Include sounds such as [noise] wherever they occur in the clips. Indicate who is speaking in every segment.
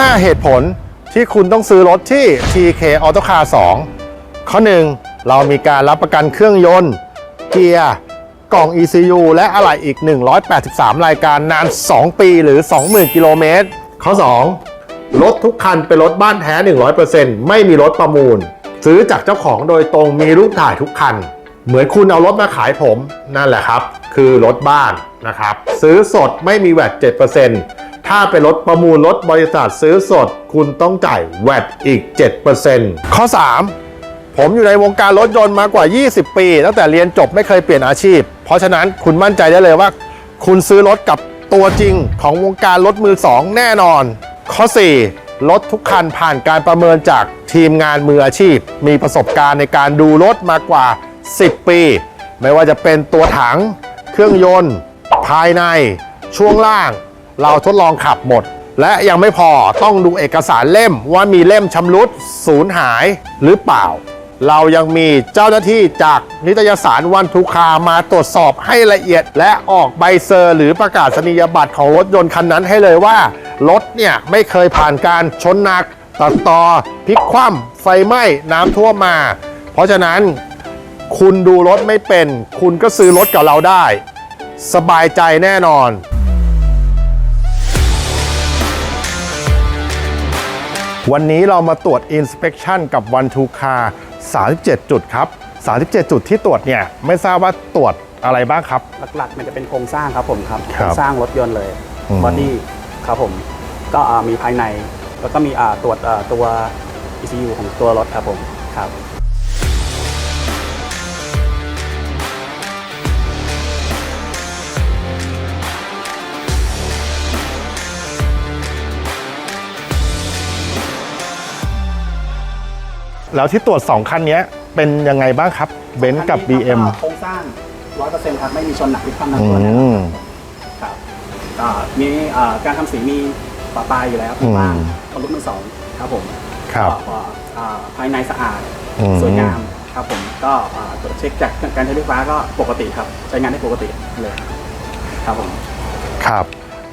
Speaker 1: 5 เหตุผลที่คุณต้องซื้อรถที่ TK Auto Car 2 ข้อ 1 เรามีการรับประกันเครื่องยนต์ เกียร์ กล่อง ECU และอะไหล่อีก 183 รายการนาน 2 ปีหรือ 20,000 กิโลเมตร ข้อ 2 รถทุกคันเป็นรถบ้านแท้ 100%ไม่มีรถประมูล ซื้อจากเจ้าของโดยตรงมีรูปถ่ายทุกคัน เหมือนคุณเอารถมาขายผมนั่นแหละครับ คือรถบ้านนะครับ ซื้อสดไม่มีแวด7% ถ้าเป็นรถประมูลรถบริษัทซื้อสด คุณต้องจ่ายแวดอีก 7%ข้อ 3 ผมอยู่ในวงการรถยนต์มากว่า 20 ปี ตั้งแต่เรียนจบไม่เคยเปลี่ยนอาชีพ เพราะฉะนั้นคุณมั่นใจได้เลยว่า คุณซื้อรถกับตัวจริงของวงการรถมือสองแน่นอน ข้อ 4 รถทุกคันผ่านการประเมินจากทีมงานมืออาชีพ มีประสบการณ์ในการดูรถมากว่า 10 ปี ไม่ว่าจะเป็นตัวถัง เครื่องยนต์ ภายใน ช่วงล่าง เราทดลองขับหมด และยังไม่พอต้องดูเอกสารเล่มว่ามีเล่มชำรุดสูญหายหรือเปล่า เรายังมีเจ้าหน้าที่จากนิตยสารวันทุคามาตรวจสอบให้ละเอียด และออกใบเซอร์ หรือประกาศนียบัตรของรถยนต์คันนั้นให้เลยว่ารถเนี่ยไม่เคยผ่านการชนหนักตัดต่อพลิกคว่ำไฟไหม้น้ำท่วมมา เพราะฉะนั้นคุณดูรถไม่เป็น คุณก็ซื้อรถกับเราได้ สบายใจแน่นอน วันนี้เรามาตรวจ Inspection กับ One Two Car 37 จุดครับ 37 จุดที่ตรวจเนี่ยไม่ทราบว่าตรวจอะไรบ้างครับ
Speaker 2: หลักๆ มันจะเป็นโครงสร้างครับผมครับ
Speaker 1: ค
Speaker 2: โครับรงสร้างรถยนต์เลย
Speaker 1: อืม
Speaker 2: บอดี้ครับผม ก็อ่ามีภายใน แล้วก็มีอ่าตรวจอ่าตัว ECU ของตัวรถครับผมครับ
Speaker 1: แล้วที่ตรวจ 2 คันเนี้ยเป็นยังไงบ้างครับเบนซ์กับ BM
Speaker 2: โครงสร้าง100%ครับไม่มีชนหนักหรือความหนัก
Speaker 1: อื
Speaker 2: ตัวนะ
Speaker 1: ม
Speaker 2: ครับก็มีอ่าการทำสีมีปะปลายอยู่แล้วข้างล่าง
Speaker 1: อืม
Speaker 2: ของรถมือสองครับผม
Speaker 1: ครับ
Speaker 2: ก็อ่าภายในสะอาด
Speaker 1: อืม
Speaker 2: สวยงามครับผมก็อ่าตรวจเช็คจากการใช้ไฟฟ้าก็ปกติครับ ใช้งานได้ปกติเลยครับผม
Speaker 1: ครับ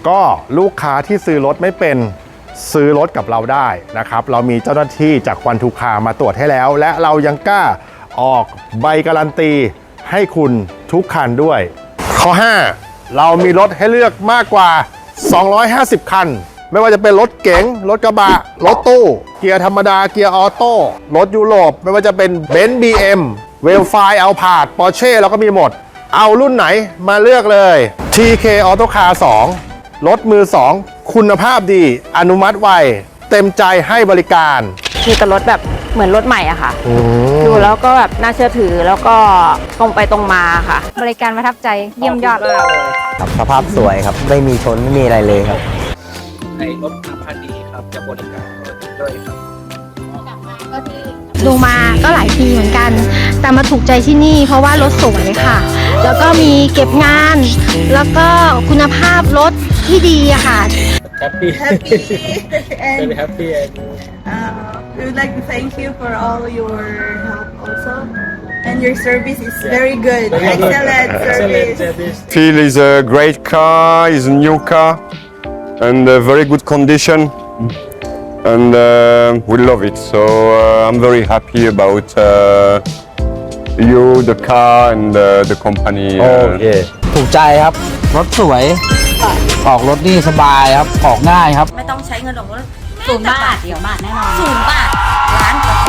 Speaker 1: ก็ลูกค้าที่ซื้อรถไม่เป็น ซื้อรถกับเราได้นะครับ เรามีเจ้าหน้าที่จากวันทูคามาตรวจให้แล้ว และเรายังกล้าออกใบการันตี ให้คุณทุกคันด้วย ข้อ 5 เรามีรถให้เลือกมากกว่า 250 คัน ไม่ว่าจะเป็นรถเก๋งรถกระบะ รถตู้ เกียร์ธรรมดาเกียร์ออโต้รถยุโรป ไม่ว่าจะเป็นเบนซ์บีเอ็มเวลไฟเอาผาดปอร์เช่เราก็มีหมด เอารุ่นไหนมาเลือกเลย TK Auto Car 2รถมือ 2 คุณภาพดีอนุมัติไว เต็มใจให้บริการ
Speaker 3: มีแต่รถแบบเหมือนรถใหม่อะค่ะ ดูแล้วก็แบบน่าเชื่อถือแล้วก็ตรงไปตรงมาค่ะ บริการประทับใจเยี่ยมยอดเลย
Speaker 4: ครับสภาพสวยครับ ไม่มีชนไม่มีอะไรเลยครับ
Speaker 2: ในรถคุณภาพดีครับจะบริการด้วยครับ
Speaker 5: ดูมาก็หลายปีเหมือนกัน แต่มาถูกใจที่นี่ เพราะว่ารถสวยค่ะ แล้วก็มีเก็บงาน แล้วก็คุณภาพรถที่ดีอะค่ะ
Speaker 2: happy
Speaker 6: happy [laughs] and
Speaker 2: very happy and
Speaker 6: uh, we would like to thank you for all your help also and your service is very good excellent service
Speaker 2: service
Speaker 7: Feel is a great car, is a new car, and a very good condition, and uh, we love it. So uh, I'm very happy about uh, you, the car, and uh, the company.
Speaker 4: โอ
Speaker 7: uh,
Speaker 4: เค ถูกใจครับ รถสวย ออกรถนี่สบายครับ ออกง่ายครับ
Speaker 8: ไม่ต้องใช้เงินหรอกศูนย์บาทเดียวบาทแน่นอนศูนย์บาทล้านเปอร์เซ็นต์